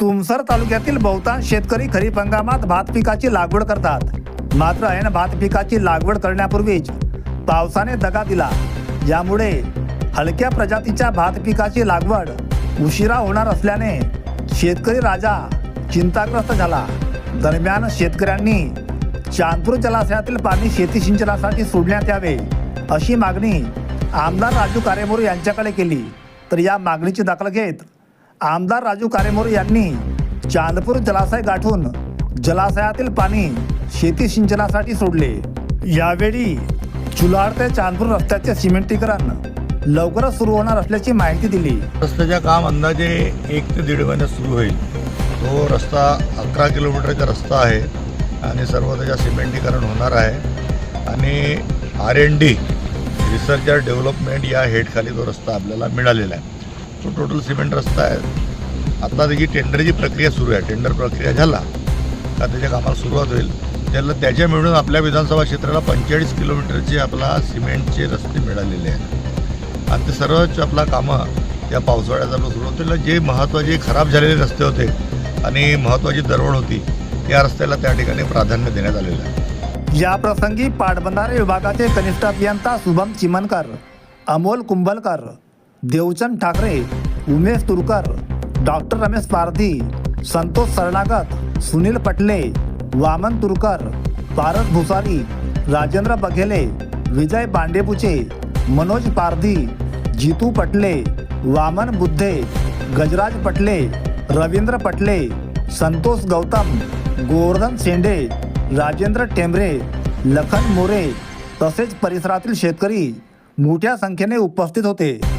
तुमसर तालुक्यातील बहुतांश शेतकरी खरीप हंगामात भात पिकाची लागवड करतात. मात्र ऐन भात पिकाची लागवड करण्यापूर्वीच पावसाने दगा दिला. यामुळे हलक्या प्रजातीच्या भात पिकाची लागवड उशिरा होणार असल्याने शेतकरी राजा चिंताग्रस्त झाला. दरम्यान शेतकऱ्यांनी चांदपूर जलाशयातील पाणी शेती सिंचनासाठी सोडण्यात यावे अशी मागणी आमदार राजू कारेमोरे यांच्याकडे केली. तर या मागणीची दखल घेत आमदार राजू कारेमोरे यांनी चांदपूर जलाशय गाठून जलाशयातील पाणी शेती सिंचनासाठी सोडले. यावेळी चुलाड ते चांदपूर रस्त्याचे सिमेंटीकरण लवकरच सुरू होणार असल्याची माहिती दिली. रस्त्याच्या काम अंदाजे एक ते दीड महिन्यात सुरू होईल. तो रस्ता अकरा किलोमीटरचा रस्ता आहे आणि सर्व त्याच्या सिमेंटीकरण होणार आहे. आणि R N D research and development या हेडखाली तो रस्ता आपल्याला मिळालेला आहे. तो टोटल सिमेंट रस्ता आहे. आता त्याची टेंडरची प्रक्रिया सुरू आहे. टेंडर प्रक्रिया झाला का त्याच्या कामाला सुरुवात होईल. त्याला त्याच्या मिळून आपल्या विधानसभा क्षेत्राला पंचेचाळीस किलोमीटरचे आपला सिमेंटचे रस्ते मिळालेले आहेत. आणि ते सर्वच आपला कामं या पावसाळ्यात आपलं सुरू होतील. जे महत्त्वाचे खराब झालेले रस्ते होते आणि महत्त्वाची दरवळ होती या रस्त्याला त्या ठिकाणी प्राधान्य देण्यात आलेलं आहे. या प्रसंगी पाटबंधारे विभागाचे कनिष्ठ अभियंता शुभम चिमनकर अमोल कुंभलकर देवचंद ठाकरे उमेश तुरकर डॉक्टर रमेश पारधी संतोष सरणागत सुनील पटले वामन तुरकर पारस भुसारी राजेंद्र बघेले विजय बांडेपुचे मनोज पारधी जितू पटले वामन बुद्धे गजराज पटले रवींद्र पटले संतोष गौतम गोवर्धन शेंडे राजेंद्र टेंबरे लखन मोरे तसेच परिसरातील शेतकरी मोठ्या संख्येने उपस्थित होते.